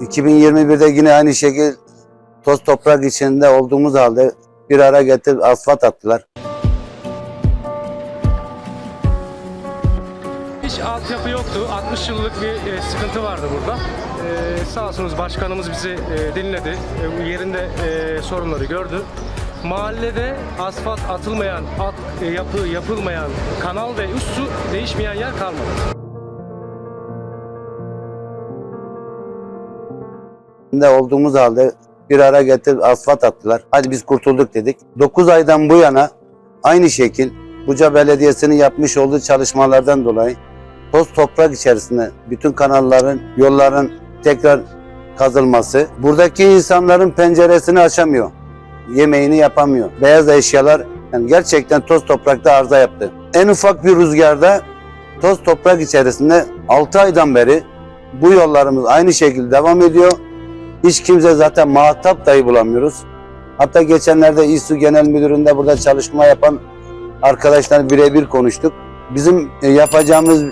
2021'de yine aynı şekilde toz toprak içinde olduğumuz halde bir ara getirip asfalt attılar. Hiç altyapı yoktu. 60 yıllık bir e, sıkıntı vardı burada. E, sağ başkanımız bizi e, dinledi. E, yerinde e, sorunları gördü. Mahallede asfalt atılmayan, alt e, yapı yapılmayan kanal ve üst su değişmeyen yer kalmadı. İçinde olduğumuz halde bir ara getirip asfalt attılar. Hadi biz kurtulduk dedik. 9 aydan bu yana aynı şekil Buca Belediyesi'nin yapmış olduğu çalışmalardan dolayı toz toprak içerisinde bütün kanalların, yolların tekrar kazılması. Buradaki insanların penceresini açamıyor. Yemeğini yapamıyor. Beyaz eşyalar yani gerçekten toz toprakta arıza yaptı. En ufak bir rüzgarda toz toprak içerisinde 6 aydan beri bu yollarımız aynı şekilde devam ediyor. Hiç kimse zaten muhatap dahi bulamıyoruz. Hatta geçenlerde İSU Genel Müdürü'nde burada çalışma yapan arkadaşlar birebir konuştuk. Bizim e, yapacağımız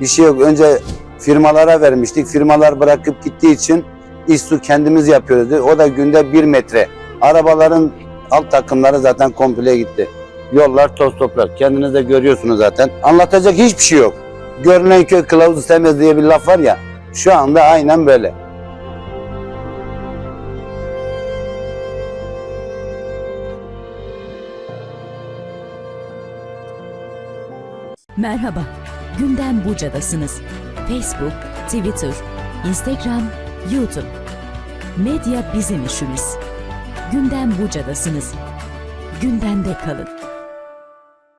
bir şey yok. Önce firmalara vermiştik. Firmalar bırakıp gittiği için İSU kendimiz yapıyoruz. O da günde bir metre. Arabaların alt takımları zaten komple gitti. Yollar toz toprak. Kendiniz de görüyorsunuz zaten. Anlatacak hiçbir şey yok. Görünen köy kılavuz istemez diye bir laf var ya. Şu anda aynen böyle. Merhaba, Gündem Buca'dasınız. Facebook, Twitter, Instagram, YouTube. Medya bizim işimiz. Gündem Buca'dasınız. Gündemde kalın.